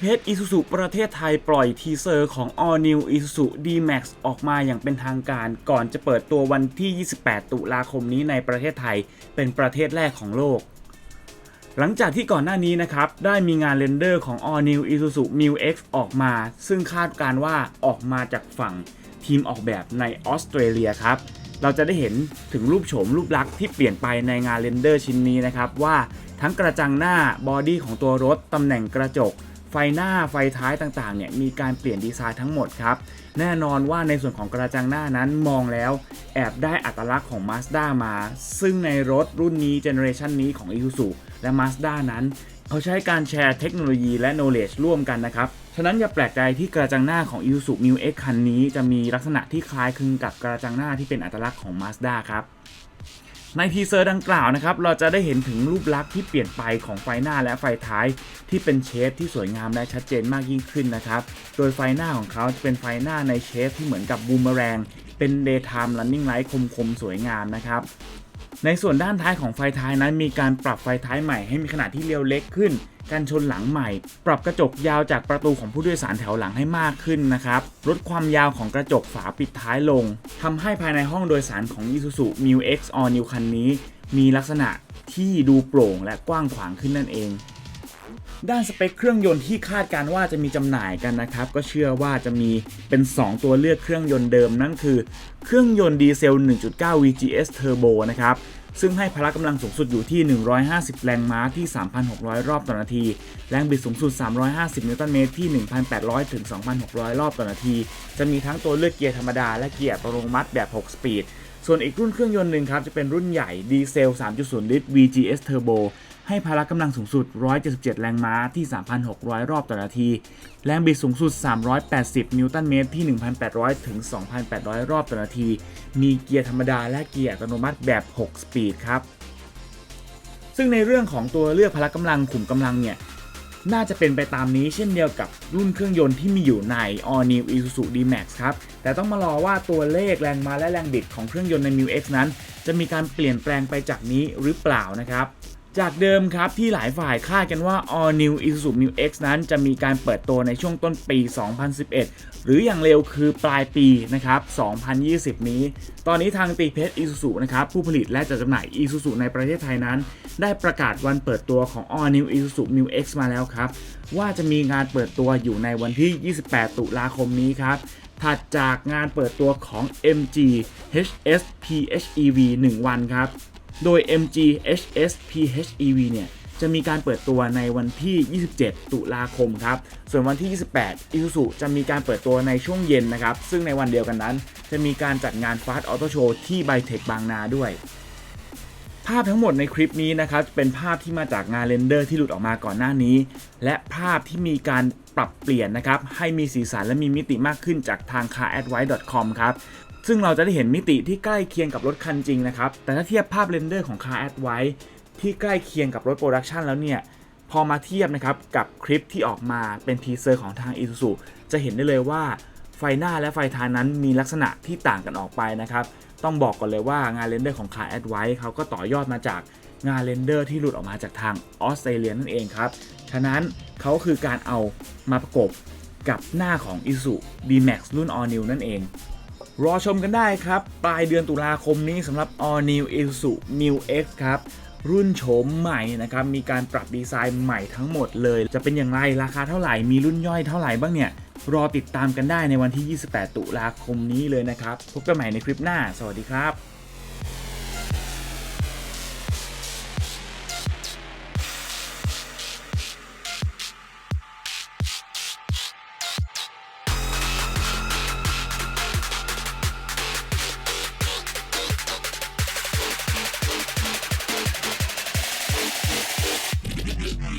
เพชร Isuzu ประเทศไทยปล่อยทีเซอร์ของ All New Isuzu D-Max ออกมาอย่างเป็นทางการ ก่อนจะเปิดตัววันที่ 28 ตุลาคมนี้ในประเทศไทย เป็นประเทศแรกของโลก หลังจากที่ก่อนหน้านี้นะครับ ได้มีงานเรนเดอร์ของ All New Isuzu Mu X ออกมา ซึ่งคาดการว่าออกมาจากฝั่งทีมออกแบบในออสเตรเลียครับ เราจะได้เห็นถึงรูปโฉมรูปลักษณ์ที่เปลี่ยนไปในงานเรนเดอร์ชิ้นนี้นะครับว่าทั้งกระจังหน้าบอดี้ของตัวรถตำแหน่งกระจก ไฟหน้าไฟท้ายต่างๆเนี่ยมีการเปลี่ยนดีไซน์ทั้งหมดครับ แน่นอนว่าในส่วนของกระจังหน้านั้นมองแล้ว แอบได้อัตลักษณ์ของ Mazda มา ซึ่งในรถรุ่นนี้เจเนอเรชันนี้ของ Isuzu และ Mazda นั้น เขาใช้การแชร์เทคโนโลยีและ knowledge ร่วมกันนะครับ ฉะนั้นอย่าแปลกใจที่กระจังหน้าของ Isuzu Mu X คันนี้ จะมีลักษณะที่คล้ายคลึงกับกระจังหน้าที่เป็นอัตลักษณ์ของ Mazda ครับ ในทีเซอร์ดังกล่าวนะครับเราจะได้เห็นถึงรูปลักษณ์ที่เปลี่ยนไปของไฟหน้าและไฟท้าย ที่เป็นเชฟที่สวยงามและชัดเจนมากยิ่งขึ้นนะครับ โดยไฟหน้าของเขาจะเป็นไฟหน้าในเชฟที่เหมือนกับบูมเมอแรงเป็น daytime running light คมๆ สวยงามนะครับ ในส่วนด้านท้ายของไฟท้ายนั้น มีการปรับไฟท้ายใหม่ให้มีขนาดที่เรียวเล็กขึ้นกันชนหลังใหม่ ปรับกระจกยาวจากประตูของผู้โดยสารแถวหลังให้มากขึ้นนะครับ ลดความยาวของกระจกฝาปิดท้ายลงทำให้ภายในห้องโดยสารของ Isuzu Mu X All New คันนี้ มีลักษณะที่ดูโปร่งและกว้างขวางขึ้นนั่นเอง ด้านสเปคเครื่องยนต์ที่คาดการว่าจะมีจำหน่ายกันนะครับ ก็เชื่อว่าจะมีเป็น 2 ตัวเลือกเครื่องยนต์เดิมนั่นคือ เครื่องยนต์ดีเซล 1.9 VGS Turbo นะครับซึ่งให้พละกำลังสูงสุดอยู่ที่ 150 แรงม้าที่ 3,600 รอบต่อนาที แรงบิดสูงสุด 350 นิวตันเมตรที่ 1,800 ถึง 2,600 รอบต่อนาที จะมีทั้งตัวเลือกเกียร์ธรรมดา และเกียร์อัตโนมัติแบบ 6 สปีด ส่วนอีกรุ่นเครื่องยนต์หนึ่งครับ จะเป็นรุ่นใหญ่ดีเซล 3.0 ลิตร VGS Turbo ให้พละกำลังสูงสุด 177 แรงม้าที่ 3,600 รอบต่อนาที แรงบิดสูงสุด 380 นิวตันเมตรที่ 1,800 ถึง 2,800 รอบต่อนาที มีเกียร์ธรรมดาและเกียร์อัตโนมัติแบบ 6 สปีดครับ ซึ่งในเรื่องของตัวเลือกพละกำลังขุมกำลังเนี่ย น่าจะเป็นไปตามนี้เช่นเดียวกับรุ่นเครื่องยนต์ที่มีอยู่ใน All New Isuzu D-Max ครับ แต่ต้องมารอว่าตัวเลขแรงม้าและแรงบิดของเครื่องยนต์ใน Mu X นั้น จะมีการเปลี่ยนแปลงไปจากนี้หรือเปล่านะครับ จากเดิมครับที่หลายฝ่ายคาดกันว่า All New Isuzu Mu X นั้นจะมีการเปิดตัวในช่วงต้นปี 2011 หรืออย่างเร็วคือปลายปีนะครับ 2020 นี้ ตอนนี้ทางตีเพชร Isuzu นะครับผู้ผลิตและจัดจำหน่าย Isuzu ในประเทศไทยนั้น ได้ประกาศวันเปิดตัวของ All New Isuzu Mu X มาแล้วครับ ว่าจะมีงานเปิดตัวอยู่ในวันที่ 28 ตุลาคมนี้ครับถัดจากงานเปิดตัวของ MG HS PHEV 1 วันครับ โดย MG HS PHEV เนี่ยจะมีการเปิดตัวในวันที่ 27 ตุลาคมครับ ส่วนวันที่ 28 Isuzu จะมีการเปิดตัวในช่วงเย็นนะครับ ซึ่งในวันเดียวกันนั้น จะมีการจัดงาน Fast Auto Show ที่ไบเทคบางนาด้วย ภาพทั้งหมดในคลิปนี้นะครับ เป็นภาพที่มาจากงานเรนเดอร์ที่หลุดออกมาก่อนหน้านี้ และภาพที่มีการปรับเปลี่ยนนะครับ ให้มีสีสันและมีมิติมากขึ้นจากทาง caradvice.com ครับ ซึ่งเราจะได้เห็นมิติที่ใกล้เคียงกับรถคันจริงนะครับ แต่ถ้าเทียบภาพเรนเดอร์ของ Car Advice ที่ใกล้เคียงกับรถโปรดักชันแล้วเนี่ย พอมาเทียบนะครับกับคลิปที่ออกมาเป็นทีเซอร์ของทาง Isuzu จะเห็นได้เลยว่าไฟหน้าและไฟท้ายนั้นมีลักษณะที่ต่างกันออกไปนะครับ ต้องบอกก่อนเลยว่างานเรนเดอร์ของ Car Advice เขาก็ต่อยอดมาจากงานเรนเดอร์ที่หลุดออกมาจากทางออสเตรเลียนั่นเองครับ ฉะนั้นเขาคือการเอามาประกบกับหน้าของ Isuzu D-Max รุ่น All New นั่นเอง รอชมกันได้ครับ ปลายเดือนตุลาคมนี้สำหรับ All New Isuzu Mu X ครับรุ่นโฉมใหม่นะครับ มีการปรับดีไซน์ใหม่ทั้งหมดเลย จะเป็นอย่างไร ราคาเท่าไหร่ มีรุ่นย่อยเท่าไหร่บ้างเนี่ย รอติดตามกันได้ในวันที่ 28 ตุลาคมนี้เลยนะครับ พบกันใหม่ในคลิปหน้า สวัสดีครับ